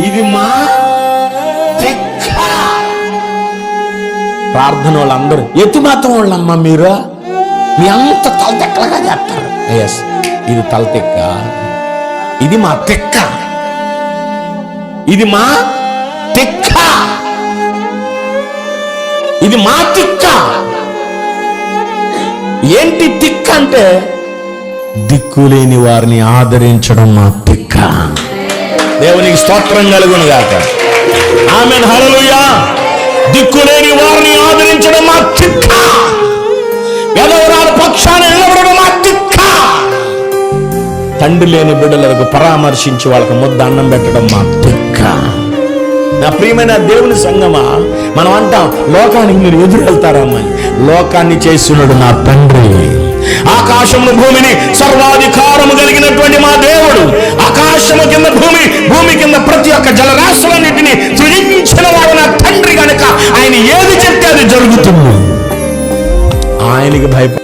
ఇది మా తిక్క ప్రార్థన వాళ్ళందరూ. ఎత్తు మాత్రం వాళ్ళమ్మా మీరు. మీ అంత తలతెక్కలుగా చేస్తారు. ఎస్ ఇది తలతెక్క ఇది మా తిక్క. ఇది మా తిక్క. ఇది మా తిక్క. ఏంటి తిక్క అంటే దిక్కులేని వారిని ఆదరించడం మా తిక్క. దేవునికి స్తోత్రం కలుగును గాక. ఆమె హలలుయా దిక్కులేని వారిని ఆదరించడం మా తిక్క ఎదవరాలు పక్షాన్ని నిలబడడం మా తిక్క తండ్రి లేని బిడ్డలకు పరామర్శించి వాళ్ళకి ముద్ద అన్నం పెట్టడం మా తిక్క నా ప్రియమైన దేవుని సంగమా మనం అంటాం లోకానికి మీరు ఎదురు వెళ్తారమ్మని లోకాన్ని చేస్తున్నాడు నా తండ్రి. ఆకాశము భూమిని సర్వాధికారి ఉన్న ప్రతి ఒక్క జలరాశులన్నింటినీ సృజించిన వాడు నా తండ్రి గనుక ఆయన ఏది చెప్తే అది జరుగుతుంది. ఆయనకి భయప